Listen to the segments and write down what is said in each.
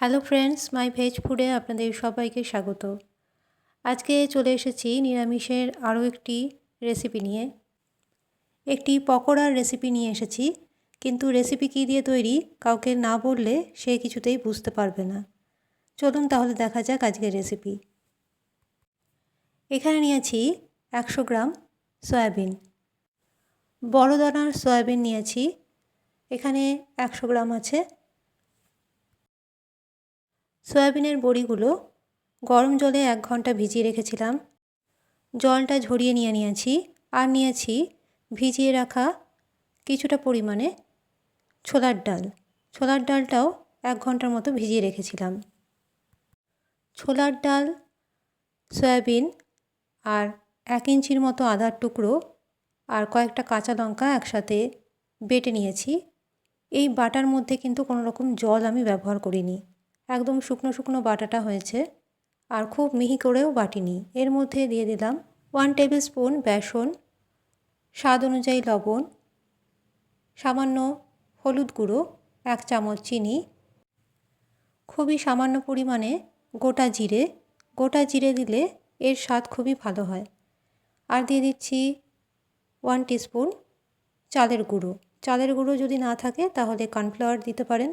Hello friends, মাই veg ফুডে আপনাদের সবাইকে স্বাগত। আজকে চলে এসেছি নিরামিষের আরও একটি রেসিপি নিয়ে। একটি পকোড়ার রেসিপি নিয়ে এসেছি, কিন্তু রেসিপি কী দিয়ে তৈরি কাউকে না বললে সে কিছুতেই বুঝতে পারবে না। চলুন তাহলে দেখা যাক আজকের রেসিপি। এখানে নিয়েছি একশো গ্রাম সয়াবিন। বড় দানার সয়াবিন নিয়েছি, এখানে একশো গ্রাম আছে সয়াবিনের বড়িগুলো গরম জলে এক ঘণ্টা ভিজিয়ে রেখেছিলাম। জলটা ঝরিয়ে নিয়ে নিয়েছি আর নিয়েছি ভিজিয়ে রাখা কিছুটা পরিমাণে ছোলার ডাল। ছোলার ডালটাও এক ঘণ্টার মতো ভিজিয়ে রেখেছিলাম। ছোলার ডাল, সয়াবিন আর এক ইঞ্চির মতো আদার টুকরো আর কয়েকটা কাঁচা লঙ্কা একসাথে বেটে নিয়েছি। এই বাটার মধ্যে কিন্তু কোনো রকম জল আমি ব্যবহার করিনি। একদম শুকনো শুকনো বাটাটা হয়েছে আর খুব মিহি করেও বাটিনি। এর মধ্যে দিয়ে দিলাম ওয়ান টেবিল স্পুন বেসন, স্বাদ অনুযায়ী লবণ, সামান্য হলুদ গুঁড়ো, এক চামচ চিনি, খুবই সামান্য পরিমাণে গোটা জিরে। গোটা জিরে দিলে এর স্বাদ খুবই ভালো হয়। আর দিয়ে দিচ্ছি ওয়ান টিস্পুন চালের গুঁড়ো। চালের গুঁড়ো যদি না থাকে তাহলে কর্নফ্লাওয়ার দিতে পারেন।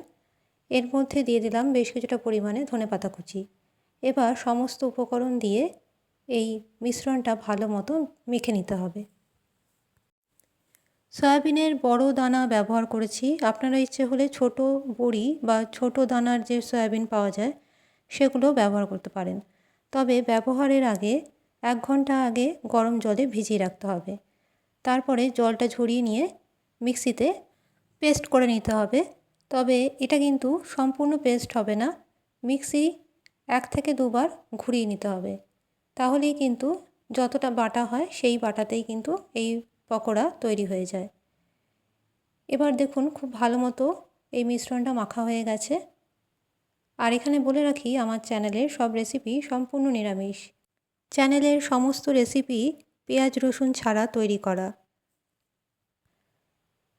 এর মধ্যে দিয়ে দিলাম বেশ কিছুটা পরিমাণে ধনে পাতা কুচি। এবার সমস্ত উপকরণ দিয়ে এই মিশ্রণটা ভালো মতো মেখে নিতে হবে। সয়াবিনের বড় দানা ব্যবহার করেছি। আপনারা ইচ্ছে হলে ছোট বড়ি বা ছোট দানার যে সয়াবিন পাওয়া যায়, সেগুলো ব্যবহার করতে পারেন। তবে ব্যবহারের আগে এক ঘণ্টা আগে গরম জলে ভিজিয়ে রাখতে হবে। তারপরে জলটা ঝরিয়ে নিয়ে মিক্সিতে পেস্ট করে নিতে হবে। তবে এটা কিন্তু সম্পূর্ণ পেস্ট হবে না। মিক্সি এক থেকে দুবার ঘুরিয়ে নিতে হবে। তাহলেই কিন্তু যতটা বাটা হয় সেই বাটাতেই কিন্তু এই পকোড়া তৈরি হয়ে যায়। এবার দেখুন খুব ভালো মতো এই মিশ্রণটা মাখা হয়ে গেছে। আর এখানে বলে রাখি, আমার চ্যানেলের সব রেসিপি সম্পূর্ণ নিরামিষ। চ্যানেলের সমস্ত রেসিপি পেঁয়াজ, রসুন ছাড়া তৈরি করা।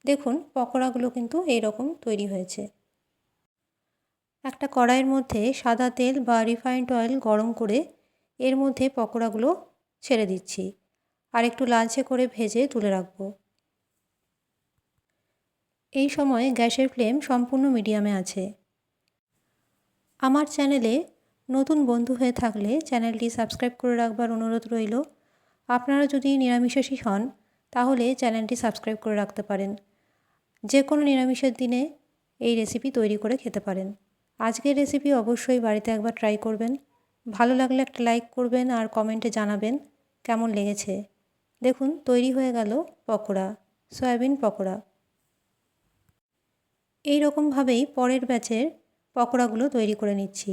দেখুন পকোড়াগুলো কিন্তু এইরকম তৈরি হয়েছে। একটা কড়াইয়ের মধ্যে সাদা তেল বা রিফাইন্ড অয়েল গরম করে এর মধ্যে পকোড়াগুলো ছেড়ে দিচ্ছি। আর একটু লালচে করে ভেজে তুলে রাখব। এই সময় গ্যাসের ফ্লেম সম্পূর্ণ মিডিয়ামে আছে। আমার চ্যানেলে নতুন বন্ধু হয়ে থাকলে চ্যানেলটি সাবস্ক্রাইব করে রাখবার অনুরোধ রইল। আপনারা যদি নিরামিষাশী হন, তাহলে চ্যানেলটি সাবস্ক্রাইব করে রাখতে পারেন। যে কোনো নিরামিষের দিনে এই রেসিপি তৈরি করে খেতে পারেন। আজকের রেসিপি অবশ্যই বাড়িতে একবার ট্রাই করবেন। ভালো লাগলে একটা লাইক করবেন আর কমেন্টে জানাবেন কেমন লেগেছে। দেখুন, তৈরি হয়ে গেল পকোড়া, সয়াবিন পকোড়া। এই রকমভাবেই পরের ব্যাচের পকোড়াগুলো তৈরি করে নিচ্ছি।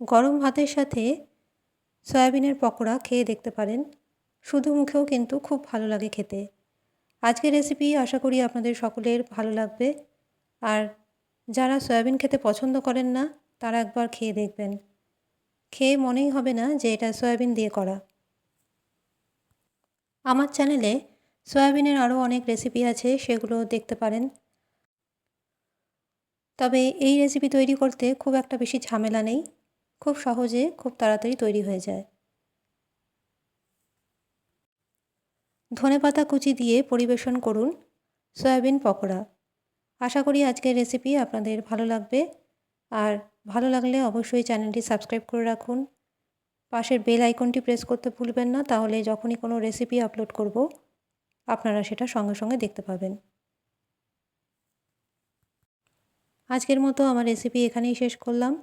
গরম ভাতের সাথে সয়াবিনের পকোড়া খেয়ে দেখতে পারেন। শুধু মুখেও কিন্তু খুব ভালো লাগে খেতে। আজকের রেসিপি আশা করি আপনাদের সকলের ভালো লাগবে। আর যারা সয়াবিন খেতে পছন্দ করেন না, তারা একবার খেয়ে দেখবেন। খেয়ে মনেই হবে না যে এটা সয়াবিন দিয়ে করা। আমার চ্যানেলে সয়াবিনের আরও অনেক রেসিপি আছে, সেগুলো দেখতে পারেন। তবে এই রেসিপি তৈরি করতে খুব একটা বেশি ঝামেলা নেই। খুব সহজে, খুব তাড়াতাড়ি তৈরি হয়ে যায়। ধনেপাতা কুচি দিয়ে পরিবেশন করুন সয়াবিন পকোড়া। আশা করি আজকের রেসিপি আপনাদের ভালো লাগবে। আর ভালো লাগলে অবশ্যই চ্যানেলটি সাবস্ক্রাইব করে রাখুন। পাশের বেল আইকনটি প্রেস করতে ভুলবেন না, তাহলে যখনই কোনো রেসিপি আপলোড করব, আপনারা সেটা সঙ্গে সঙ্গে দেখতে পাবেন। আজকের মতো আমার রেসিপি এখানেই শেষ করলাম।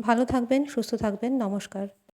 ভালো থাকবেন, সুস্থ থাকবেন, নমস্কার।